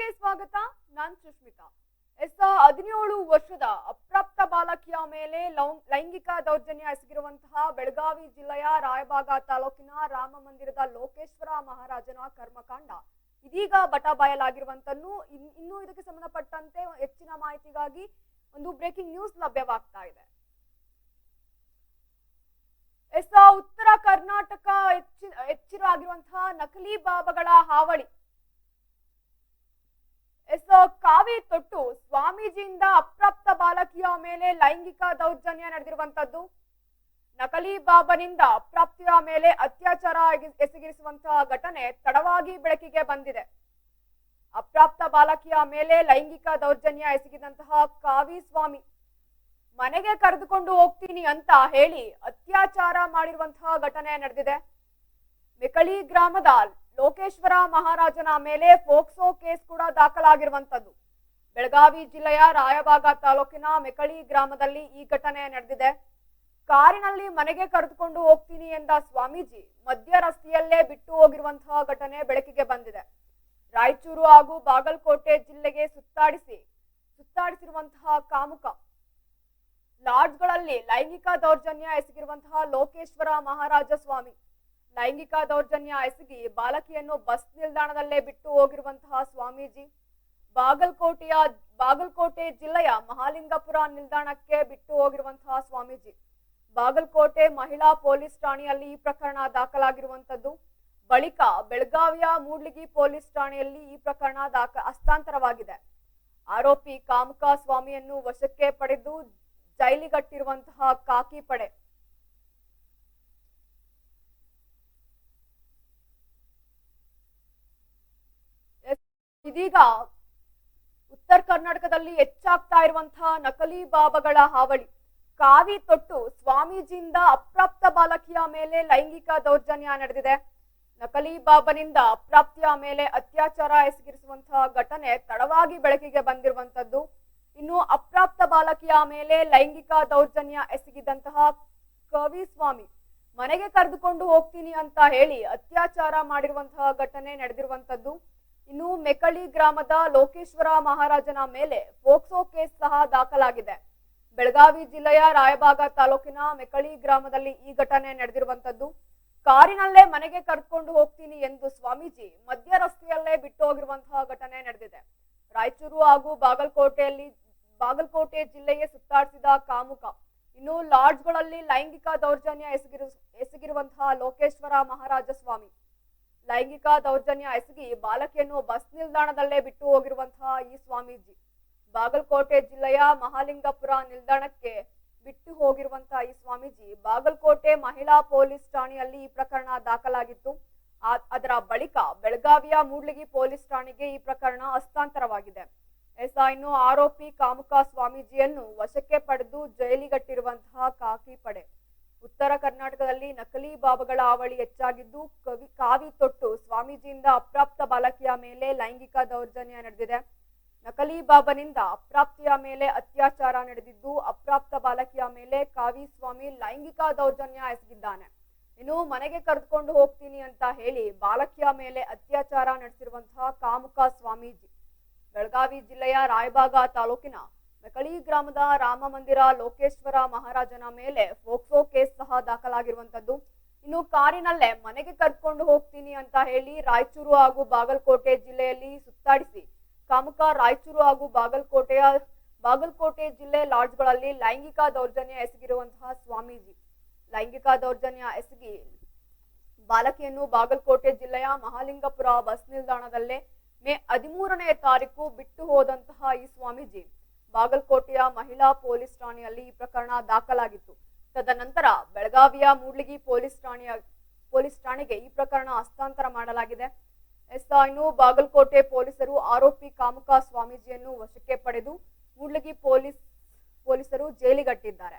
ನ್ಯೂಸ್ಗೆ ಸ್ವಾಗತ, ನಾನ್ ಸುಷ್ಮಿತಾ ಎಸ್, ಹದಿನೇಳು ವರ್ಷದ ಅಪ್ರಾಪ್ತ ಬಾಲಕಿಯ ಮೇಲೆ ಲೈಂಗಿಕ ದೌರ್ಜನ್ಯ ಎಸಗಿರುವಂತಹ ಬೆಳಗಾವಿ ಜಿಲ್ಲೆಯ ರಾಯಬಾಗ ತಾಲೂಕಿನ ರಾಮ ಮಂದಿರದ ಲೋಕೇಶ್ವರ ಮಹಾರಾಜನ ಕರ್ಮಕಾಂಡ. ಇದೀಗ ಬಟಾಬಯಲಾಗಿರುವಂತನ್ನು ಇನ್- ಇನ್ನೂ ಇದಕ್ಕೆ ಸಂಬಂಧಪಟ್ಟಂತೆ ಹೆಚ್ಚಿನ ಮಾಹಿತಿಗಾಗಿ ಒಂದು ಬ್ರೇಕಿಂಗ್ ನ್ಯೂಸ್ ಲಭ್ಯವಾಗ್ತಾ ಇದೆ. ಎಸ್, ಉತ್ತರ ಕರ್ನಾಟಕ ಹೆಚ್ಚಿನ ನಕಲಿ ಬಾಬಗಳ ಹಾವಳಿ ಎಸ್ ಕಾವಿ ತೊಟ್ಟು ಸ್ವಾಮೀಜಿಯಿಂದ ಅಪ್ರಾಪ್ತ ಬಾಲಕಿಯ ಮೇಲೆ ಲೈಂಗಿಕ ದೌರ್ಜನ್ಯ ನಡೆದಿರುವಂತದ್ದು. ನಕಲಿ ಬಾಬನಿಂದ ಅಪ್ರಾಪ್ತಿಯ ಮೇಲೆ ಅತ್ಯಾಚಾರ ಎಸಗಿರಿಸುವಂತಹ ಘಟನೆ ತಡವಾಗಿ ಬೆಳಕಿಗೆ ಬಂದಿದೆ. ಅಪ್ರಾಪ್ತ ಬಾಲಕಿಯ ಮೇಲೆ ಲೈಂಗಿಕ ದೌರ್ಜನ್ಯ ಎಸಗಿದಂತಹ ಕಾವಿ ಸ್ವಾಮಿ, ಮನೆಗೆ ಕರೆದುಕೊಂಡು ಹೋಗ್ತೀನಿ ಅಂತ ಹೇಳಿ ಅತ್ಯಾಚಾರ ಮಾಡಿರುವಂತಹ ಘಟನೆ ನಡೆದಿದೆ. ಮೆಕಳಿ ಗ್ರಾಮದ ಲೋಕೇಶ್ವರ ಮಹಾರಾಜನ ಮೇಲೆ ಫೋಕ್ಸೋ ಕೇಸ್ ಕೂಡ ದಾಖಲಾಗಿರುವಂತದ್ದು. ಬೆಳಗಾವಿ ಜಿಲ್ಲೆಯ ರಾಯಬಾಗ ತಾಲೂಕಿನ ಮೆಕಳಿ ಗ್ರಾಮದಲ್ಲಿ ಈ ಘಟನೆ ನಡೆದಿದೆ. ಕಾರಿನಲ್ಲಿ ಮನೆಗೆ ಕರೆದುಕೊಂಡು ಹೋಗ್ತೀನಿ ಎಂದ ಸ್ವಾಮೀಜಿ ಮಧ್ಯ ರಸ್ತೆಯಲ್ಲೇ ಬಿಟ್ಟು ಹೋಗಿರುವಂತಹ ಘಟನೆ ಬೆಳಕಿಗೆ ಬಂದಿದೆ. ರಾಯಚೂರು ಹಾಗೂ ಬಾಗಲಕೋಟೆ ಜಿಲ್ಲೆಗೆ ಸುತ್ತಾಡಿಸಿ, ಸುತ್ತಾಡಿಸಿರುವಂತಹ ಕಾಮುಕ. ಲಾಡ್ಜ್ಗಳಲ್ಲಿ ಲೈಂಗಿಕ ದೌರ್ಜನ್ಯ ಎಸಗಿರುವಂತಹ ಲೋಕೇಶ್ವರ ಮಹಾರಾಜ ಸ್ವಾಮಿ. ಲೈಂಗಿಕ ದೌರ್ಜನ್ಯ ಎಸಗಿ ಬಾಲಕಿಯನ್ನು ಬಸ್ ನಿಲ್ದಾಣದಲ್ಲೇ ಬಿಟ್ಟು ಹೋಗಿರುವಂತಹ ಸ್ವಾಮೀಜಿ. ಬಾಗಲಕೋಟೆಯ, ಬಾಗಲಕೋಟೆ ಜಿಲ್ಲೆಯ ಮಹಾಲಿಂಗಪುರ ನಿಲ್ದಾಣಕ್ಕೆ ಬಿಟ್ಟು ಹೋಗಿರುವಂತಹ ಸ್ವಾಮೀಜಿ. ಬಾಗಲಕೋಟೆ ಮಹಿಳಾ ಪೊಲೀಸ್ ಠಾಣೆಯಲ್ಲಿ ಈ ಪ್ರಕರಣ ದಾಖಲಾಗಿರುವಂತದ್ದು ಬಳಿಕ ಬೆಳಗಾವಿಯ ಮೂಡ್ಲಿಗಿ ಪೊಲೀಸ್ ಠಾಣೆಯಲ್ಲಿ ಈ ಪ್ರಕರಣ ದಾಖ, ಹಸ್ತಾಂತರವಾಗಿದೆ. ಆರೋಪಿ ಕಾಮಕ ಸ್ವಾಮಿಯನ್ನು ವಶಕ್ಕೆ ಪಡೆದು ಜೈಲಿಗಟ್ಟಿರುವಂತಹ ಕಾಕಿ ಪಡೆ. ಇದೀಗ ಉತ್ತರ ಕರ್ನಾಟಕದಲ್ಲಿ ಹೆಚ್ಚಾಗ್ತಾ ಇರುವಂತಹ ನಕಲಿ ಬಾಬಗಳ ಹಾವಳಿ. ಕಾವಿ ತೊಟ್ಟು ಸ್ವಾಮೀಜಿಯಿಂದ ಅಪ್ರಾಪ್ತ ಬಾಲಕಿಯ ಮೇಲೆ ಲೈಂಗಿಕ ದೌರ್ಜನ್ಯ ನಡೆದಿದೆ. ನಕಲಿ ಬಾಬನಿಂದ ಅಪ್ರಾಪ್ತಿಯ ಮೇಲೆ ಅತ್ಯಾಚಾರ ಎಸಗಿರಿಸುವಂತಹ ಘಟನೆ ತಡವಾಗಿ ಬೆಳಕಿಗೆ ಬಂದಿರುವಂತದ್ದು ಇನ್ನು ಅಪ್ರಾಪ್ತ ಬಾಲಕಿಯ ಮೇಲೆ ಲೈಂಗಿಕ ದೌರ್ಜನ್ಯ ಎಸಗಿದಂತಹ ಕವಿ ಸ್ವಾಮಿ, ಮನೆಗೆ ಕರೆದುಕೊಂಡು ಹೋಗ್ತೀನಿ ಅಂತ ಹೇಳಿ ಅತ್ಯಾಚಾರ ಮಾಡಿರುವಂತಹ ಘಟನೆ ನಡೆದಿರುವಂತದ್ದು ಇನ್ನು ಮೆಕಳಿ ಗ್ರಾಮದ ಲೋಕೇಶ್ವರ ಮಹಾರಾಜನ ಮೇಲೆ ಪೋಕ್ಸೋ ಕೇಸ್ ಸಹ ದಾಖಲಾಗಿದೆ. ಬೆಳಗಾವಿ ಜಿಲ್ಲೆಯ ರಾಯಬಾಗ ತಾಲೂಕಿನ ಮೆಕಳಿ ಗ್ರಾಮದಲ್ಲಿ ಈ ಘಟನೆ ನಡೆದಿರುವಂತದ್ದು ಕಾರಿನಲ್ಲೇ ಮನೆಗೆ ಕರೆದುಕೊಂಡು ಹೋಗ್ತೀನಿ ಎಂದು ಸ್ವಾಮೀಜಿ ಮಧ್ಯ ರಸ್ತೆಯಲ್ಲೇ ಬಿಟ್ಟು ಹೋಗಿರುವಂತಹ ಘಟನೆ ನಡೆದಿದೆ. ರಾಯಚೂರು ಹಾಗೂ ಬಾಗಲಕೋಟೆಯಲ್ಲಿ, ಬಾಗಲಕೋಟೆ ಜಿಲ್ಲೆಗೆ ಸುತ್ತಾಡಿಸಿದ ಕಾಮುಕ. ಇನ್ನು ಲಾಡ್ಜ್ಗಳಲ್ಲಿ ಲೈಂಗಿಕ ದೌರ್ಜನ್ಯ ಎಸಗಿರು, ಎಸಗಿರುವಂತಹ ಲೋಕೇಶ್ವರ ಮಹಾರಾಜ ಸ್ವಾಮಿ. ಲೈಂಗಿಕ ದೌರ್ಜನ್ಯ ಎಸಗಿ ಬಾಲಕಿಯನ್ನು ಬಸ್ ನಿಲ್ದಾಣದಲ್ಲೇ ಬಿಟ್ಟು ಹೋಗಿರುವಂತಹ ಈ ಸ್ವಾಮೀಜಿ. ಬಾಗಲಕೋಟೆ ಜಿಲ್ಲೆಯ ಮಹಾಲಿಂಗಪುರ ನಿಲ್ದಾಣಕ್ಕೆ ಬಿಟ್ಟು ಹೋಗಿರುವಂತಹ ಈ ಸ್ವಾಮೀಜಿ ಬಾಗಲಕೋಟೆ ಮಹಿಳಾ ಪೊಲೀಸ್ ಠಾಣೆಯಲ್ಲಿ ಈ ಪ್ರಕರಣ ದಾಖಲಾಗಿತ್ತು. ಅದರ ಬಳಿಕ ಬೆಳಗಾವಿಯ ಮೂಡ್ಲಿಗಿ ಪೊಲೀಸ್ ಠಾಣೆಗೆ ಈ ಪ್ರಕರಣ ಹಸ್ತಾಂತರವಾಗಿದೆ. ಎಸ್ಐನು ಆರೋಪಿ ಕಾಮುಕ ಸ್ವಾಮೀಜಿಯನ್ನು ವಶಕ್ಕೆ ಪಡೆದು ಜೈಲಿಗಟ್ಟಿರುವಂತಹ ಕಾಕಿ ಪಡೆ. ಉತ್ತರ ಕರ್ನಾಟಕದಲ್ಲಿ ನಕಲಿ ಬಾಬಗಳ ಹಾವಳಿ ಹೆಚ್ಚಾಗಿದ್ದು ಕವಿ ಕಾವಿ ತೊಟ್ಟು ಸ್ವಾಮೀಜಿಯಿಂದ ಅಪ್ರಾಪ್ತ ಬಾಲಕಿಯ ಮೇಲೆ ಲೈಂಗಿಕ ದೌರ್ಜನ್ಯ ನಡೆದಿದೆ. ನಕಲಿ ಬಾಬನಿಂದ ಅಪ್ರಾಪ್ತಿಯ ಮೇಲೆ ಅತ್ಯಾಚಾರ ನಡೆದಿದ್ದು ಅಪ್ರಾಪ್ತ ಬಾಲಕಿಯ ಮೇಲೆ ಕಾವಿ ಸ್ವಾಮಿ ಲೈಂಗಿಕ ದೌರ್ಜನ್ಯ ಎಸಗಿದ್ದಾನೆ. ಇನ್ನು ಮನೆಗೆ ಕರೆದುಕೊಂಡು ಹೋಗ್ತೀನಿ ಅಂತ ಹೇಳಿ ಬಾಲಕಿಯ ಮೇಲೆ ಅತ್ಯಾಚಾರ ನಡೆಸಿರುವಂತಹ ಕಾಮುಕ ಸ್ವಾಮೀಜಿ. ಬೆಳಗಾವಿ ಜಿಲ್ಲೆಯ ರಾಯಬಾಗ ತಾಲೂಕಿನ ಮೆಕಳಿ ಗ್ರಾಮದ ರಾಮ ಮಂದಿರ ಲೋಕೇಶ್ವರ ಮಹಾರಾಜನ ಮೇಲೆ ಫೋಕ್ಸೋ ಕೇಸ್ ಸಹ ದಾಖಲಾಗಿರುವಂತದ್ದು ಇನ್ನು ಕಾರಿನಲ್ಲೇ ಮನೆಗೆ ಕರ್ಕೊಂಡು ಹೋಗ್ತೀನಿ ಅಂತ ಹೇಳಿ ರಾಯಚೂರು ಹಾಗೂ ಬಾಗಲಕೋಟೆ ಜಿಲ್ಲೆಯಲ್ಲಿ ಸುತ್ತಾಡಿಸಿ. ಕಾಮಕ ರಾಯಚೂರು ಹಾಗೂ ಬಾಗಲಕೋಟೆಯ, ಬಾಗಲಕೋಟೆ ಜಿಲ್ಲೆ ಲಾಡ್ಜ್ಗಳಲ್ಲಿ ಲೈಂಗಿಕ ದೌರ್ಜನ್ಯ ಎಸಗಿರುವಂತಹ ಸ್ವಾಮೀಜಿ. ಲೈಂಗಿಕ ದೌರ್ಜನ್ಯ ಎಸಗಿ ಬಾಲಕಿಯನ್ನು ಬಾಗಲಕೋಟೆ ಜಿಲ್ಲೆಯ ಮಹಾಲಿಂಗಪುರ ಬಸ್ ನಿಲ್ದಾಣದಲ್ಲೇ ಮೇ ಹದಿಮೂರನೇ ತಾರೀಕು ಬಿಟ್ಟು ಹೋದಂತಹ ಈ ಸ್ವಾಮೀಜಿ. ಬಾಗಲಕೋಟೆಯ ಮಹಿಳಾ ಪೊಲೀಸ್ ಠಾಣೆಯಲ್ಲಿ ಈ ಪ್ರಕರಣ ದಾಖಲಾಗಿತ್ತು. ತದನಂತರ ಬೆಳಗಾವಿಯ ಮೂಡ್ಲಿಗಿ ಪೊಲೀಸ್ ಠಾಣೆಯ, ಪೊಲೀಸ್ ಠಾಣೆಗೆ ಈ ಪ್ರಕರಣ ಹಸ್ತಾಂತರ ಮಾಡಲಾಗಿದೆ. ಎಸ್ ಬಾಗಲಕೋಟೆ ಪೊಲೀಸರು ಆರೋಪಿ ಕಾಮುಕ ಸ್ವಾಮೀಜಿಯನ್ನು ವಶಕ್ಕೆ ಪಡೆದು ಮೂಡ್ಲಿಗಿ ಪೊಲೀಸ್, ಪೊಲೀಸರು ಜೈಲಿಗಟ್ಟಿದ್ದಾರೆ.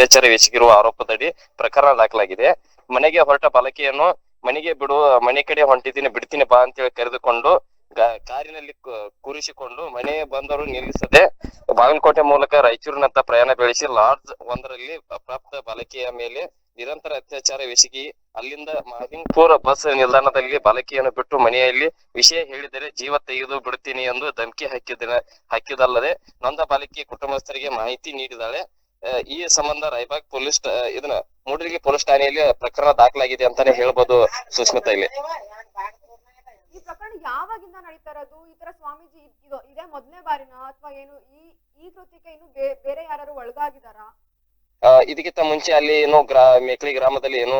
ಅತ್ಯಾಚಾರ ಎಸಗಿರುವ ಆರೋಪದಡಿ ಪ್ರಕರಣ ದಾಖಲಾಗಿದೆ. ಮನೆಗೆ ಹೊರಟ ಬಾಲಕಿಯನ್ನು ಮನೆಗೆ ಬಿಡುವ ಮನೆ ಕಡೆ ಹೊಂಟಿದ್ದೀನಿ, ಬಿಡ್ತೀನಿ ಬಾ ಅಂತೇಳಿ ಕರೆದುಕೊಂಡು ಗಾ- ಕಾರಿನಲ್ಲಿ ಕೂರಿಸಿಕೊಂಡು ಮನೆ ಬಂದವರು ನಿಲ್ಲಿಸದೆ ಬಾಗಲಕೋಟೆ ಮೂಲಕ ರಾಯಚೂರಿನತ್ತ ಪ್ರಯಾಣ ಬೆಳೆಸಿ ಲಾಡ್ಜ್ ಒಂದರಲ್ಲಿ ಪ್ರಾಪ್ತ ಬಾಲಕಿಯ ಮೇಲೆ ನಿರಂತರ ಅತ್ಯಾಚಾರ ಎಸಗಿ ಅಲ್ಲಿಂದ ಮಾದಿಂಗ್ಪುರ ಬಸ್ ನಿಲ್ದಾಣದಲ್ಲಿ ಬಾಲಕಿಯನ್ನು ಬಿಟ್ಟು ಮನೆಯಲ್ಲಿ ವಿಷಯ ಹೇಳಿದರೆ ಜೀವ ತೆಗೆದು ಬಿಡುತ್ತೀನಿ ಎಂದು ಧಮಕಿ ಹಾಕಿದ ಹಾಕಿದಲ್ಲದೆ ನೊಂದ ಬಾಲಕಿ ಕುಟುಂಬಸ್ಥರಿಗೆ ಮಾಹಿತಿ ನೀಡಿದಾಳೆ ಈ ಸಂಬಂಧ ರಾಯಬಾಗ್ ಪೊಲೀಸ್ ಇದನ್ನ ಮೂಡಿಗೆ ಪೊಲೀಸ್ ಠಾಣೆಯಲ್ಲಿ ಪ್ರಕರಣ ದಾಖಲಾಗಿದೆ ಅಂತಾನೆ ಹೇಳ್ಬೋದು ಸುಸ್ಮಿತಾ ಇಲ್ಲಿ. ಈ ಪ್ರಕರಣ ಯಾವಾಗಿಂದ ನಡೀತಾ ಇರೋದು? ಈ ತರ ಸ್ವಾಮೀಜಿ ಇದ್- ಮೊದಲನೇ ಬಾರಿನ? ಅಥವಾ ಏನು ಈ ಈ ಕೃತ್ಯಕ್ಕೆ ಇನ್ನು ಬೇರೆ ಯಾರು ಒಳಗಾಗಿದಾರಾ ಇದಕ್ಕಿಂತ ಮುಂಚೆ ಅಲ್ಲಿ ಏನೋ ಗ್ರಾ ಮೇಕಳಿ ಗ್ರಾಮದಲ್ಲಿ ಏನೋ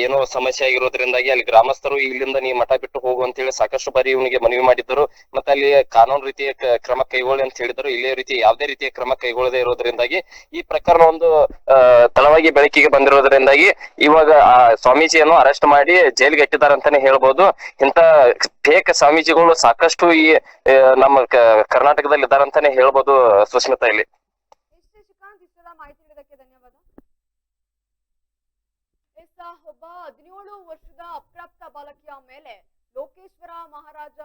ಏನೋ ಸಮಸ್ಯೆ ಆಗಿರೋದ್ರಿಂದಾಗಿ ಅಲ್ಲಿ ಗ್ರಾಮಸ್ಥರು ಇಲ್ಲಿಂದ ನೀ ಮಠ ಬಿಟ್ಟು ಹೋಗು ಅಂತ ಹೇಳಿ ಸಾಕಷ್ಟು ಬಾರಿ ಇವನಿಗೆ ಮನವಿ ಮಾಡಿದ್ದರು. ಮತ್ತೆ ಅಲ್ಲಿ ಕಾನೂನು ರೀತಿಯ ಕ್ರಮ ಕೈಗೊಳ್ಳಿ ಅಂತ ಹೇಳಿದ್ರು ಇಲ್ಲೇ ರೀತಿ, ಯಾವುದೇ ರೀತಿಯ ಕ್ರಮ ಕೈಗೊಳ್ಳದೆ ಇರೋದ್ರಿಂದಾಗಿ ಈ ಪ್ರಕರಣ ಒಂದು ತಳವಾಗಿ ಬೆಳಕಿಗೆ ಬಂದಿರೋದ್ರಿಂದಾಗಿ ಇವಾಗ, ಆ, ಸ್ವಾಮೀಜಿಯನ್ನು ಅರೆಸ್ಟ್ ಮಾಡಿ ಜೈಲಿಗೆ ಅಂತಾನೆ ಹೇಳ್ಬೋದು. ಇಂತ ಫೇಕ್ ಸ್ವಾಮೀಜಿಗಳು ಸಾಕಷ್ಟು ಈ ನಮ್ಮ ಕರ್ನಾಟಕದಲ್ಲಿ ಇದ್ದಾರೆ ಅಂತಾನೆ ಹೇಳ್ಬೋದು ಸುಸ್ಮಿತಾ ಇಲ್ಲಿ ಎಸ್ ಶ್ರೀಕಾಂತ್ ಇಷ್ಟೆಲ್ಲ ಮಾಹಿತಿ ನೀಡೋದಕ್ಕೆ ಧನ್ಯವಾದ ಎಸ್ ಆ, ಒಬ್ಬ ಹದಿನೇಳು ವರ್ಷದ ಅಪ್ರಾಪ್ತ ಬಾಲಕಿಯ ಮೇಲೆ ಲೋಕೇಶ್ವರ ಮಹಾರಾಜ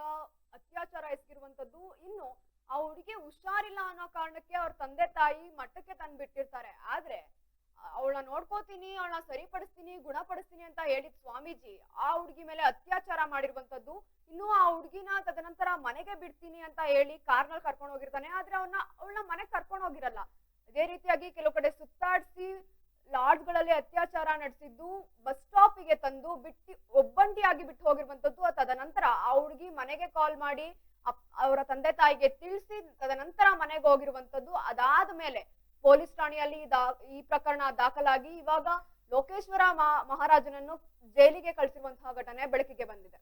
ಅತ್ಯಾಚಾರ ಎಸಗಿರುವಂತದ್ದು ಇನ್ನು ಆ ಹುಡುಗಿ ಹುಷಾರಿಲ್ಲ ಅನ್ನೋ ಕಾರಣಕ್ಕೆ ಅವ್ರ ತಂದೆ ತಾಯಿ ಮಟ್ಟಕ್ಕೆ ತಂದು ಬಿಟ್ಟಿರ್ತಾರೆ ಆದ್ರೆ ಅವಳ ನೋಡ್ಕೋತೀನಿ, ಅವಳನ್ನ ಸರಿಪಡಿಸ್ತೀನಿ, ಗುಣಪಡಿಸ್ತೀನಿ ಅಂತ ಹೇಳಿದ ಸ್ವಾಮೀಜಿ ಆ ಹುಡುಗಿ ಮೇಲೆ ಅತ್ಯಾಚಾರ ಮಾಡಿರುವಂತದ್ದು ಇನ್ನು ಆ ಹುಡುಗಿನ ತದನಂತರ ಮನೆಗೆ ಬಿಡ್ತೀನಿ ಅಂತ ಹೇಳಿ ಕಾರ್ನಲ್ಲಿ ಕರ್ಕೊಂಡು ಹೋಗಿರ್ತಾನೆ. ಆದ್ರೆ ಅವನ್ನ, ಅವಳನ್ನ ಮನೆಗೆ ಕರ್ಕೊಂಡು ಹೋಗಿರಲ್ಲ. ಅದೇ ರೀತಿಯಾಗಿ ಕೆಲವು ಕಡೆ ಸುತ್ತಾಡಿಸಿ ಲಾಡ್ಜ್ಗಳಲ್ಲಿ ಅತ್ಯಾಚಾರ ನಡೆಸಿದ್ದು, ಬಸ್ ಸ್ಟಾಪಿಗೆ ತಂದು ಬಿಟ್ಟು, ಒಬ್ಬಂಟಿಯಾಗಿ ಬಿಟ್ಟು ಹೋಗಿರುವಂತದ್ದು ತದನಂತರ ಆ ಹುಡುಗಿ ಮನೆಗೆ ಕಾಲ್ ಮಾಡಿ ಅವರ ತಂದೆ ತಾಯಿಗೆ ತಿಳಿಸಿ, ತದನಂತರ ಮನೆಗೆ ಹೋಗಿರುವಂತದ್ದು ಅದಾದ ಮೇಲೆ ಪೊಲೀಸ್ ಠಾಣೆಯಲ್ಲಿ ಈ ಪ್ರಕರಣ ದಾಖಲಾಗಿ ಇವಾಗ ಲೋಕೇಶ್ವರ ಮಹಾರಾಜನನ್ನು ಜೈಲಿಗೆ ಕಳಿಸಿರುವಂತಹ ಘಟನೆ ಬೆಳಕಿಗೆ ಬಂದಿದೆ.